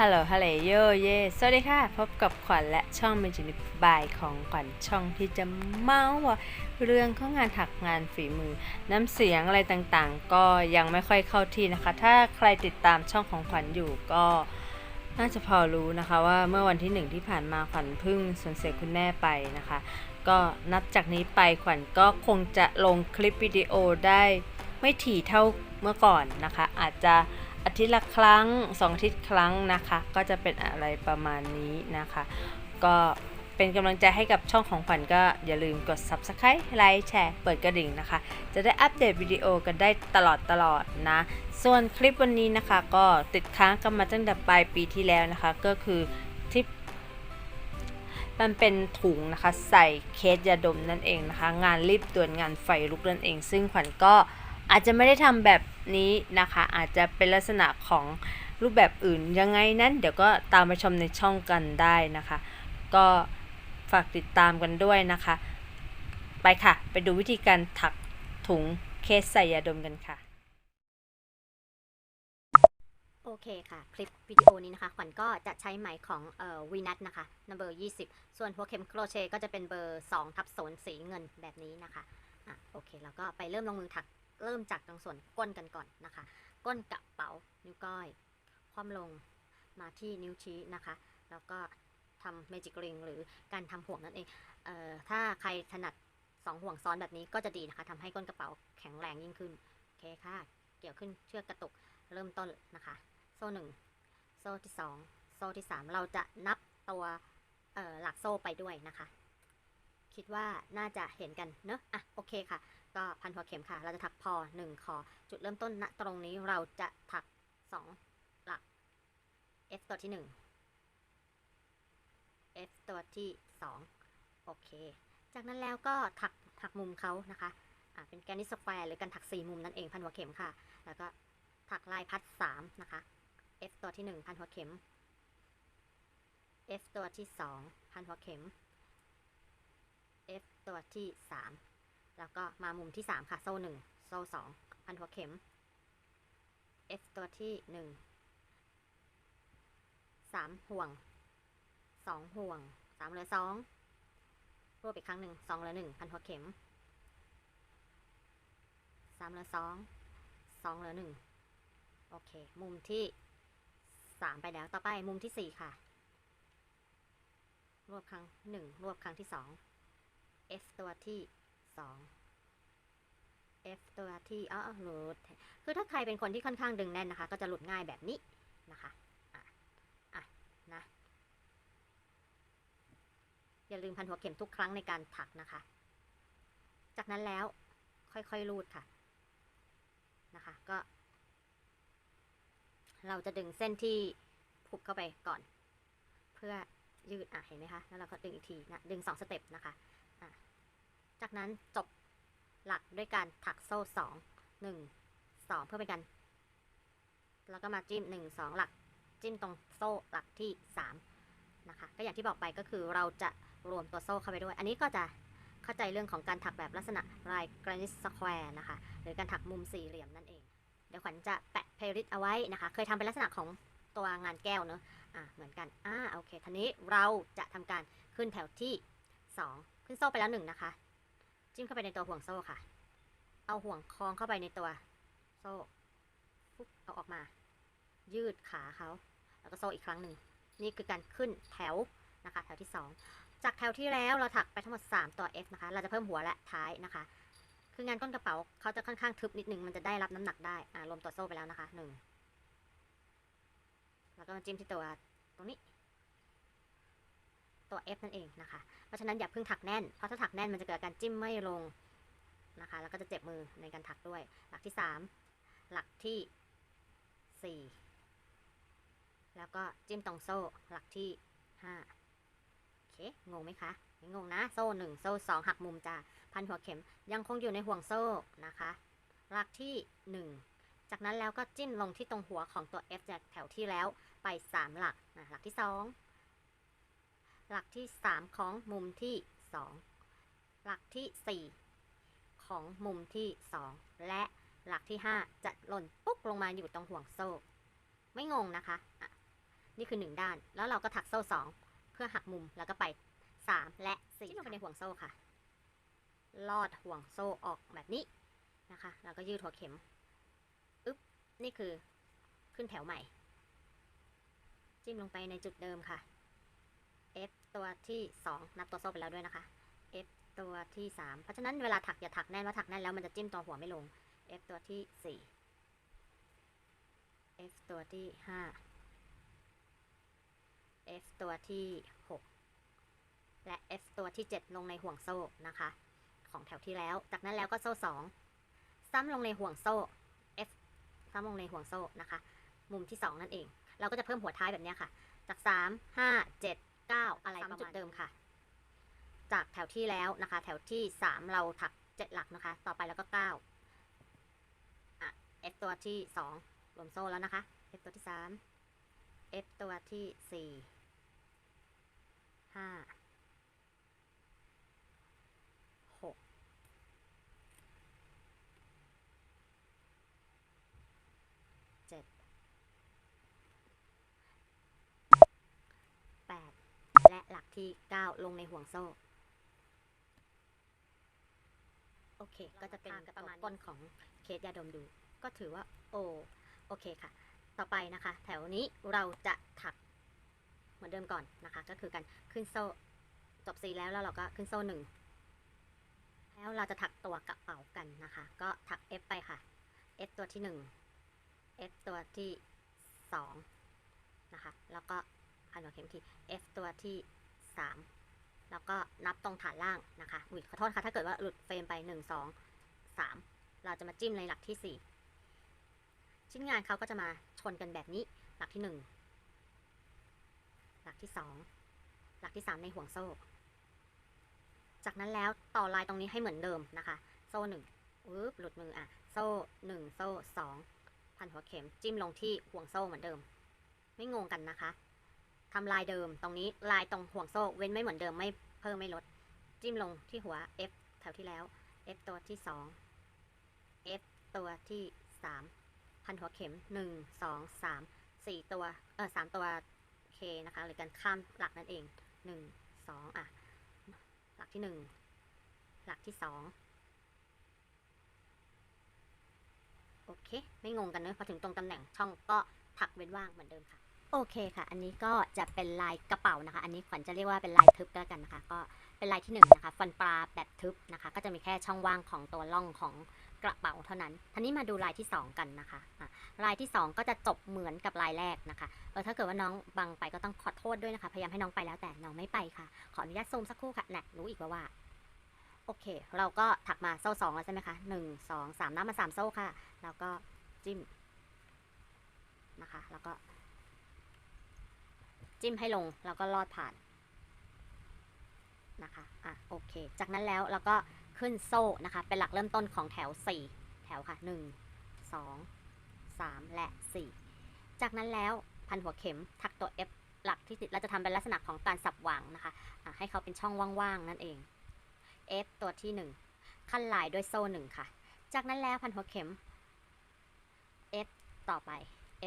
ฮัลโหล ฮัลโหลโยเย สวัสดีค่ะ พบกับขวัญและช่องเมจินิบายของขวัญช่องที่จะเมาส์ว่าเรื่องของงานถักงานฝีมือ น้ำเสียงอะไรต่างๆ ก็ยังไม่ค่อยเข้าที่นะคะ ถ้าใครติดตามช่องของขวัญอยู่ก็น่าจะพอรู้นะคะว่าเมื่อวันที่หนึ่งที่ผ่านมาขวัญพิ่งสูญเสียคุณแม่ไปนะคะ ก็นับจากนี้ไปขวัญก็คงจะลงคลิปวิดีโอได้ไม่ถี่เท่าเมื่อก่อนนะคะ อาจจะ อาทิตย์ละครั้งสองอาทิตย์ครั้งนะคะ ก็จะเป็นอะไรประมาณนี้นะคะ ก็เป็นกำลังใจให้กับช่องของขวัญก็อย่าลืมกด subscribe ไลค์แชร์ เปิดกระดิ่งนะคะ จะได้อัปเดตวิดีโอกันได้ตลอดตลอดนะ ส่วนคลิปวันนี้นะคะก็ติดค้างกันมาตั้งแต่ปลายปีที่แล้วนะคะ ก็คือที่มันเป็นถุงนะคะ ใส่เคสยาดมนั่นเองนะคะ งานรีบด่วนงานไฟลุกนั่นเอง ซึ่งขวัญก็ อาจจะไม่ได้ทำแบบนี้นะคะ อาจจะเป็นลักษณะของรูปแบบอื่นยังไงนั้น เดี๋ยวก็ตามไปชมในช่องกันได้นะคะ ก็ฝากติดตามกันด้วยนะคะ ไปค่ะ ไปดูวิธีการถักถุงเคสใส่ยาดมกันค่ะ โอเคค่ะ คลิปวิดีโอนี้นะคะขวัญก็จะใช้ไหมของเอ่อวีนัทนะคะนเบอร์ 20 ส่วนหัวเข็มโครเชต์ก็จะเป็นเบอร์2ทับโซนสีเงินแบบนี้นะคะอะโอเคแล้วก็ไปเริ่มลงมือถัก เริ่มจากตรงส่วนก้นกันก่อนนะคะ ก้นกระเป๋านิ้วก้อย คว่ำลงมาที่นิ้วชี้นะคะ แล้วก็ทำเมจิกริงหรือการทำห่วงนั่นเองเอ่อถ้าใครถนัดสองห่วงซ้อนแบบนี้ก็จะดีนะคะทำให้ก้นกระเป๋าแข็งแรงยิ่งขึ้นโอเคค่ะ เกี่ยวขึ้นเชือกกระตุกเริ่มต้นนะคะ โซ่หนึ่งโซ่ที่สองโซ่ที่สามเราจะนับตัวหลักโซ่ไปด้วยนะคะ คิดว่าน่าจะเห็นกันเนอะอะโอเคค่ะ ก็พันหัวเข็มค่ะ เราจะถักพอหนึ่งคอจุดเริ่มต้นณตรงนี้เราจะถักสองหลัก F ตัวที่หนึ่ง F ตัวที่สองโอเค จากนั้นแล้วก็ถักถักมุมเขานะคะอะเป็นแกนนิสแควร์หรือการถักสี่มุมนั่นเองพันหัวเข็มค่ะ แล้วก็ถักลายพัดสามนะคะ F ตัวที่หนึ่งพันหัวเข็ม F ตัวที่สองพันหัวเข็ม F ตัวที่สาม แล้วก็มามุมที่สามค่ะ โซ่หนึ่งโซ่สองพันหัวเข็ม F ตัวที่หนึ่งสามห่วงสองห่วงสามเหลือสองรวบอีกครั้งหนึ่งสองเหลือหนึ่งพันหัวเข็มสามเหลือสองสองเหลือหนึ่งโอเค มุมที่สามไปแล้ว ต่อไปมุมที่สี่ค่ะ รวบครั้งหนึ่งรวบครั้งที่สอง F ตัวที่ สอง F ตัวที่อ๋อหลุด คือถ้าใครเป็นคนที่ค่อนข้างดึงแน่นนะคะ ก็จะหลุดง่ายแบบนี้นะคะอะอะนะ อย่าลืมพันหัวเข็มทุกครั้งในการถักนะคะ จากนั้นแล้วค่อยๆรูดค่ะ นะคะ ก็ เราจะดึงเส้นที่ผูกเข้าไปก่อน เพื่อยืดอะเห็นไหมคะ แล้วเราก็ดึงอีกทีนะ ดึงสองสเต็ปนะคะอะ จากนั้นจบหลักด้วยการถักโซ่สองหนึ่งสองเพื่อเป็นการแล้วก็มาจิ้มหนึ่งสองหลัก จิ้มตรงโซ่หลักที่สามนะคะก็อย่างที่บอกไปก็คือเราจะรวมตัวโซ่เข้าไปด้วย อันนี้ก็จะเข้าใจเรื่องของการถักแบบลักษณะลายกรานิตสแควร์นะคะ หรือการถักมุมสี่เหลี่ยมนั่นเอง เดี๋ยวขวัญจะแปะเพลย์ลิสต์เอาไว้นะคะ เคยทำเป็นลักษณะของตัวงานแก้วเนอะอะเหมือนกันอ่าโอเคทีนี้เราจะทำการขึ้นแถวที่ 2 ขึ้นโซ่ไปแล้วหนึ่งนะคะ จิ้มเข้าไปในตัวห่วงโซ่ค่ะ เอาห่วงคล้องเข้าไปในตัวโซ่ปุ๊บเอาออกมา ยืดขาเขาแล้วก็โซ่อีกครั้งหนึ่ง นี่คือการขึ้นแถวนะคะ แถวที่ 2 จากแถวที่แล้วเราถักไปทั้งหมด 3 ตัว F นะคะ เราจะเพิ่มหัวและท้ายนะคะ คืองานก้นกระเป๋าเขาจะค่อนข้างทึบนิดนึง มันจะได้รับน้ำหนักได้ อ่ารวมตัวโซ่ไปแล้วนะคะหนึ่งแล้วก็มาจิ้มที่ตัวตรงนี้ ตัว F นั่นเองนะคะ เพราะฉะนั้นอย่าเพิ่งถักแน่น เพราะถ้าถักแน่นมันจะเกิดการจิ้มไม่ลงนะคะ แล้วก็จะเจ็บมือในการถักด้วย หลักที่ 3 หลักที่ 4 แล้วก็จิ้มตรงโซ่หลักที่ 5 โอเค งงไหมคะไม่งงนะ โซ่ 1 โซ่ 2 หักมุมจ้าพันหัวเข็มยังคงอยู่ในห่วงโซ่นะคะ หลักที่ 1 จากนั้นแล้วก็จิ้มลงที่ตรงหัวของตัว F จากแถวที่แล้วไป 3 หลักนะหลักที่ 2 หลักที่ 3 ของมุมที่ 2 หลักที่ 4 ของมุมที่ 2 และหลักที่ 5 จะหล่นปุ๊กลงมาอยู่ตรงห่วงโซ่ ไม่งงนะคะอะนี่คือหนึ่งด้าน แล้วเราก็ถักโซ่สองเพื่อหักมุมแล้วก็ไปสามและสี่จิ้มลงไปในห่วงโซ่ค่ะ ลอดห่วงโซ่ออกแบบนี้นะคะ แล้วก็ยืดหัวเข็มอึ๊บนี่คือขึ้นแถวใหม่ จิ้มลงไปในจุดเดิมค่ะ ตัวที่ 2 นับตัวโซ่ไปแล้วด้วยนะคะ F ตัวที่ 3 เพราะฉะนั้นเวลาถักอย่าถักแน่นว่าถักแน่นแล้วมันจะจิ้มตัวหัวไม่ลง F ตัวที่ 4 F ตัวที่ 5 F ตัวที่ 6 และ F ตัวที่ 7 ลงในห่วงโซ่นะคะ ของแถวที่แล้ว จากนั้นแล้วก็โซ่ 2 ซ้ำลงในห่วงโซ่ F ซ้ำลงในห่วงโซ่นะคะ มุมที่ 2 นั่นเอง เราก็จะเพิ่มหัวท้ายแบบนี้ค่ะ จาก 3 5 7 9 อะไรประมาณจุดเดิมค่ะ จากแถวที่แล้วนะคะ แถวที่ 3 เราถัก 7 หลักนะคะ ต่อไปแล้วก็9อะ F ตัวที่ 2 รวมโซ่แล้วนะคะ F ตัวที่ 3 F ตัวที่ 4 5 6 7 8 และหลักที่ 9 ลงในห่วงโซ่ โอเค ก็จะเป็นประมาณต้นของเคสยาดมดู ก็ถือว่า โอ โอเคค่ะ ต่อไปนะคะ แถวนี้เราจะถักเหมือนเดิมก่อนนะคะ ก็คือการขึ้นโซ่ จบซีแล้วแล้วเราก็ขึ้นโซ่หนึ่งแล้วเราจะถักตัวกระเป๋ากันนะคะ ก็ถัก F ไปค่ะ F ตัวที่หนึ่ง F ตัวที่สองนะคะ แล้วก็ พันหัวเข็มที F ตัวที่สามแล้วก็นับตรงฐานล่างนะคะอุ้ยขอโทษค่ะ ถ้าเกิดว่าหลุดเฟรมไปหนึ่งสองสามเราจะมาจิ้มในหลักที่สี่ชิ้นงานเขาก็จะมาชนกันแบบนี้ หลักที่หนึ่งหลักที่สองหลักที่สามในห่วงโซ่ จากนั้นแล้วต่อลายตรงนี้ให้เหมือนเดิมนะคะ โซ่หนึ่งอุ๊บหลุดมืออะ โซ่หนึ่งโซ่สองพันหัวเข็มจิ้มลงที่ห่วงโซ่เหมือนเดิม ไม่งงกันนะคะ ทำลายเดิมตรงนี้ลายตรงห่วงโซ่เว้นไม่เหมือนเดิมไม่เพิ่มไม่ลด จิ้มลงที่หัว F แถวที่แล้ว F ตัวที่สอง F ตัวที่สามพันหัวเข็มหนึ่งสองสามสี่ตัวเออสามตัว K นะคะหรือการข้ามหลักนั่นเองหนึ่งสองอะ หลักที่หนึ่งหลักที่สองโอเค ไม่งงกันเนอะพอถึงตรงตำแหน่งช่องก็ถักเว้นว่างเหมือนเดิมค่ะ โอเคค่ะ อันนี้ก็จะเป็นลายกระเป๋านะคะ อันนี้ขวัญจะเรียกว่าเป็นลายทึบก็แล้วกันนะคะ ก็เป็นลายที่หนึ่งนะคะ ฟันปลาแบบทึบนะคะ ก็จะมีแค่ช่องว่างของตัวล่องของกระเป๋าเท่านั้นทีนี้มาดูลายที่สองกันนะคะะลายที่สองก็จะจบเหมือนกับลายแรกนะคะเออถ้าเกิดว่าน้องบังไปก็ต้องขอโทษด้วยนะคะ พยายามให้น้องไปแล้วแต่น้องไม่ไปค่ะ ขออนุญาตซูมสักครู่ค่ะน่ะรู้อีกว่าว่าโอเค เราก็ถักมาโซ่สองแล้วใช่ไหมคะหนึ่งสองสามนับมาสามโซ่ค่ะ แล้วก็จิ้มนะคะ แล้วก็ จิ้มให้ลงแล้วก็ลอดผ่านนะคะ อะ โอเค จากนั้นแล้วเราก็ขึ้นโซ่นะคะ เป็นหลักเริ่มต้นของแถว 4 แถวค่ะ 1 2 3 และ 4 จากนั้นแล้วพันหัวเข็มถักตัว F หลักที่ติดเราจะทำเป็นลักษณะของการสับหว่างนะคะะให้เขาเป็นช่องว่างๆ นั่นเอง F ตัวที่ 1 ขั้นลายด้วยโซ่หนึ่งค่ะ จากนั้นแล้วพันหัวเข็ม F ต่อไป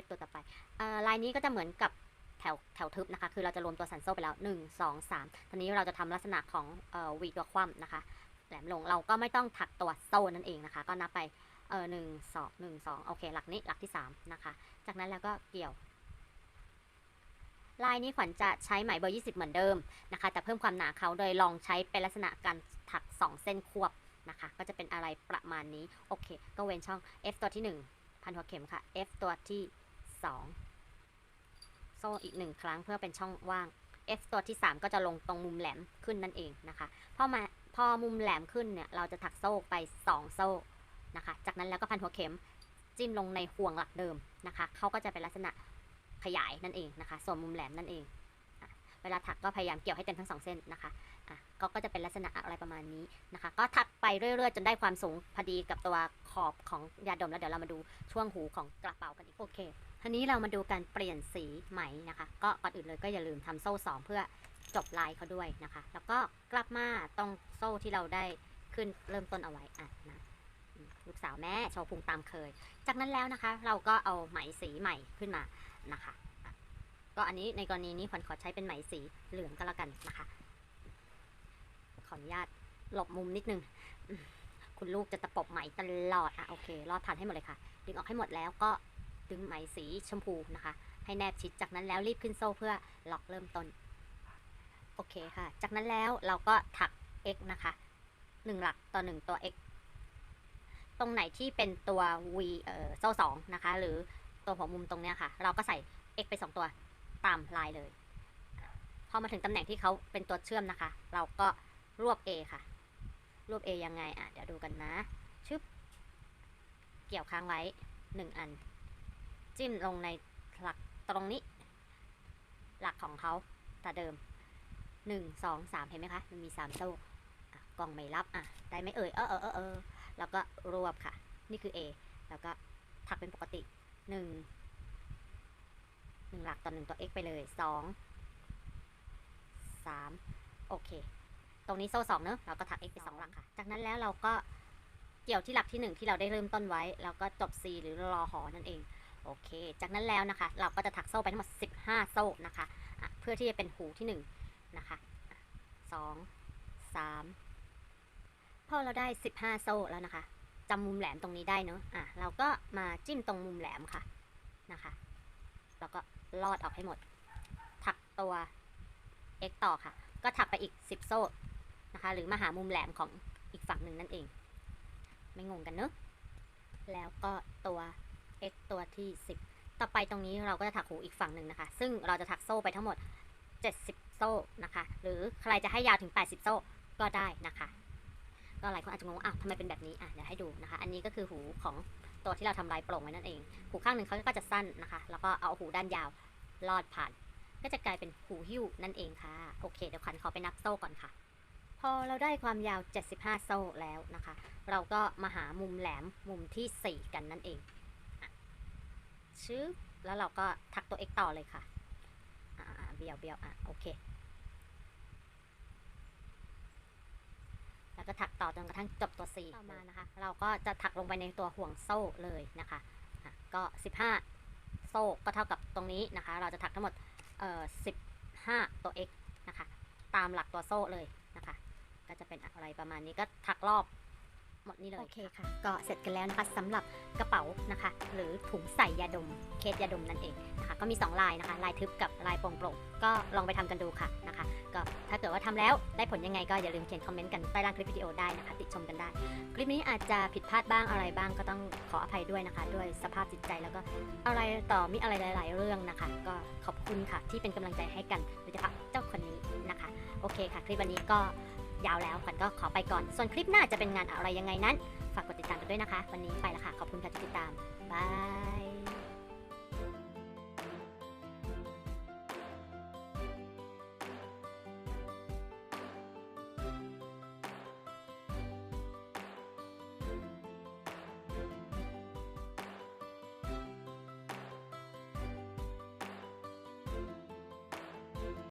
F ตัวต่อไปออลายนี้ก็จะเหมือนกับ แถวแถวทึบนะคะ คือเราจะรวมตัวสันโซ่ไปแล้ว 1 2 3ตอนนี้เราจะทำลักษณะของออวีตัวคว่ำนะคะ แหลมลงเราก็ไม่ต้องถักตัวโซ่นั่นเองนะคะ ก็นับไปเออหนึ่งสองหนึ่งสองโอเค หลักนี้หลักที่สามนะคะ จากนั้นแล้วก็เกี่ยว ลายนี้ขวัญจะใช้ไหมเบอร์ 20 เหมือนเดิมนะคะ แต่เพิ่มความหนาเขาโดยลองใช้เป็นลักษณะการถัก 2 เส้นควบนะคะ ก็จะเป็นอะไรประมาณนี้ โอเค ก็เว้นช่อง F ตัวที่ 1 พันหัวเข็มค่ะ F ตัวที่ 2 โซ่อีกหนึ่งครั้งเพื่อเป็นช่องว่าง F ตัวที่ 3 ก็จะลงตรงมุมแหลมขึ้นนั่นเองนะคะพอมาพอมุมแหลมขึ้นเนี่ยเราจะถักโซ่ไป 2 โซ่นะคะ จากนั้นแล้วก็พันหัวเข็มจิ้มลงในห่วงหลักเดิมนะคะเขาก็จะเป็นลักษณะขยายนั่นเองนะคะ ส่วนมุมแหลมนั่นเอง เวลาถักก็พยายามเกี่ยวให้เต็มทั้งสองเส้นนะคะอะก็ก็จะเป็นลักษณะอะไรประมาณนี้นะคะ ก็ถักไปเรื่อยๆ จนได้ความสูงพอดีกับตัวขอบของยาดมแล้วเดี๋ยวเรามาดูช่วงหูของกระเป๋ากันอีกโอเค ทีนี้เรามาดูการเปลี่ยนสีไหมนะคะ ก็ก่อนอื่นเลยก็อย่าลืมทำโซ่สองเพื่อจบลายเขาด้วยนะคะ แล้วก็กลับมาตรงโซ่ที่เราได้ขึ้นเริ่มต้นเอาไว้อะนะลูกสาวแม่โชว์พุงตามเคย จากนั้นแล้วนะคะ เราก็เอาไหมสีใหม่ขึ้นมานะคะ ก็อันนี้ในกรณีนี้ขวัญขอใช้เป็นไหมสีเหลืองก็แล้วกันนะคะ ขออนุญาตหลบมุมนิดนึง คุณลูกจะตะปบไหมตลอดอะโอเค รอดผ่านให้หมดเลยค่ะ ดึงออกให้หมดแล้วก็ ดึงไหมสีชมพูนะคะ ให้แนบชิดจากนั้นแล้วรีบขึ้นโซ่เพื่อล็อกเริ่มต้น โอเคค่ะ จากนั้นแล้วเราก็ถัก x นะคะหนึ่งหลักต่อหนึ่งตัว x ตรงไหนที่เป็นตัว v เอ่อโซ่สองนะคะ หรือตัวหัวมุมตรงเนี้ยค่ะ เราก็ใส่ x ไปสองตัวตามลายเลย พอมาถึงตำแหน่งที่เขาเป็นตัวเชื่อมนะคะ เราก็รวบ a ค่ะ รวบ a ยังไงอะเดี๋ยวดูกันนะ ชึบ เกี่ยวค้างไว้หนึ่งอัน จิ้มลงในหลักตรงนี้ หลักของเขาแต่เดิมหนึ่งสองสามเห็นไหมคะ มันมีสามโซ่กล่องไม่รับอะได้ไหมเอ่ยเออเออเออเออแล้วก็รวบค่ะ นี่คือ A แล้วก็ถักเป็นปกติหนึ่งหนึ่งหลักต่อหนึ่งตัว x ไปเลยสองสามโอเค ตรงนี้โซ่สองเนอะเราก็ถัก x ไปสองหลักค่ะ จากนั้นแล้วเราก็เกี่ยวที่หลักที่หนึ่งที่เราได้เริ่มต้นไว้ แล้วก็จบ C หรือรอหอนั่นเอง โอเค จากนั้นแล้วนะคะ เราก็จะถักโซ่ไปทั้งหมด 15 โซ่นะคะะเพื่อที่จะเป็นหูที่ 1 นะคะอะสองสามพอเราได้ 15 โซ่แล้วนะคะจำมุมแหลมตรงนี้ได้เนอะอะเราก็มาจิ้มตรงมุมแหลมค่ะนะคะ แล้วก็ลอดออกให้หมด ถักตัว x ต่อค่ะ ก็ถักไปอีก 10 โซ่นะคะ หรือมาหามุมแหลมของอีกฝั่งหนึ่งนั่นเอง ไม่งงกันเนอะแล้วก็ตัว x ตัวที่ 10 ต่อไปตรงนี้เราก็จะถักหูอีกฝั่งหนึ่งนะคะ ซึ่งเราจะถักโซ่ไปทั้งหมด 70 โซ่นะคะ หรือใครจะให้ยาวถึง 80 โซ่ก็ได้นะคะ ก็หลายคนอาจจะงงว่าอ้าวทำไมเป็นแบบนี้อะเดี๋ยวให้ดูนะคะ อันนี้ก็คือหูของตัวที่เราทำลายโปร่งไว้นั่นเอง หูข้างหนึ่งเขาก็จะสั้นนะคะ แล้วก็เอาหูด้านยาวลอดผ่าน ก็จะกลายเป็นหูหิ้วนั่นเองค่ะ โอเค เดี๋ยวขันขอไปนับโซ่ก่อนค่ะ พอเราได้ความยาว 75 โซ่แล้วนะคะ เราก็มาหามุมแหลมมุมที่ 4 กันนั่นเอง ชึบแล้วเราก็ถักตัว x ต่อเลยค่ะอ่าเบียวเบียวอะโอเค แล้วก็ถักต่อจนกระทั่งจบตัว C ต่อมานะคะ เราก็จะถักลงไปในตัวห่วงโซ่เลยนะคะอะก็ 15 โซ่ก็เท่ากับตรงนี้นะคะ เราจะถักทั้งหมดเอ่อ15 ตัว x นะคะ ตามหลักตัวโซ่เลยนะคะ ก็จะเป็นอะไรประมาณนี้ก็ถักรอบ หมดนี่เลยโอเคค่ะ ก็เสร็จกันแล้วนะคะสำหรับกระเป๋านะคะ หรือถุงใส่ยาดมเคสยาดมนั่นเองนะคะก็มี 2 ลายนะคะ ลายทึบกับลายโปร่งๆก็ลองไปทำกันดูค่ะนะคะ ก็ถ้าเกิดว่าทำแล้วได้ผลยังไงก็อย่าลืมเขียนคอมเมนต์กันใต้ล่างคลิปวิดีโอได้นะคะ ติชมกันได้ คลิปนี้อาจจะผิดพลาดบ้างอะไรบ้างก็ต้องขออภัยด้วยนะคะ ด้วยสภาพจิตใจแล้วก็อะไรต่อมีอะไรหลาย ๆ เรื่องนะคะ ก็ขอบคุณค่ะที่เป็นกำลังใจให้กันโดยเฉพาะเจ้าคนนี้นะคะ โอเคค่ะ คลิปวันนี้ก็ ยาวแล้วขวัญก็ขอไปก่อน ส่วนคลิปหน้าจะเป็นงานอะไรยังไงนั้น ฝากกดติดตามกันด้วยนะคะ วันนี้ไปแล้วค่ะ ขอบคุณค่ะที่ติดตาม บาย